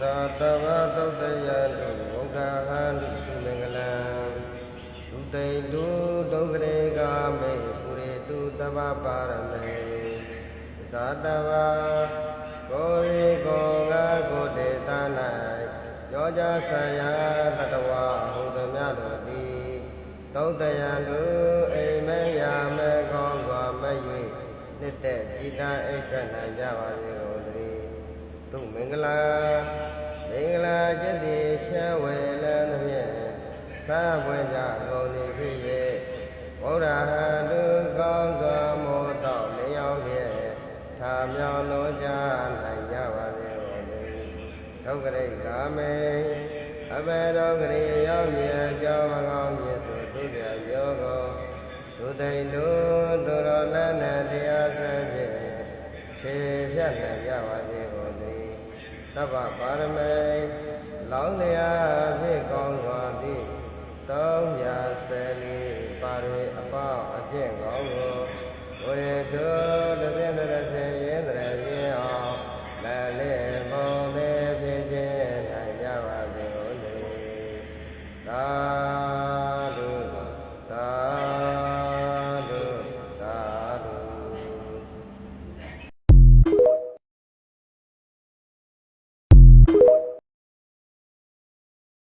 ဇာတဝသုတ်တယတုဘုဒ္ဓဟံတုမင်္ဂလံဒုတိယတုဒုက္ခရေကမေပုရိတုသဗ္ဗပါရမေဇာတဝကိုရေကိုငါကိုတေသ၌ယောကြဆရာတတဝဟုသမြတော်သည်သုတ်တယတုအိမ်မဲယာမဲကောင်းစွာမ၍နှစ်သက်ကြည်သာအိဆနိုင်ကြပါစေကုန်သတည်းသူမင်္ဂလာ မင်္ဂလာကျက်တိရှဲဝေလန်းသဖြင့်သာပွဲကြကုန်သည်ဖြစ်၍ဘုရားဟံသူကောင်းစွာမောတော်လျောင်းဖြင့်သာမြောင်လုံးကြနိုင်ကြပါစေကုန်သတည်းဒုက္ခရိကာမေအဘေဒုက္ခရိရောက်မြတ်ကြောင်းမကောင်းမြတ်ဆိုသူကြယောကောသူတိန်သူသူတော်လည်းနဲ့တရားစဖြင့်ခြေဖြတ်နိုင်ကြပါစေကုန် သဗ္ဗပါရမေလောင်းလျာဖြင့်ကောင်းစွာသည့်သုံးရာဆယ်လီပါရိအပေါင်းအဖြစ်ကောင်းကိုဝရေတုသစ္စေတဆေယေတရေယေအောင်လည်းလေမုံသေးဖြစ်ခြင်း၌ရပါစေလို့သာ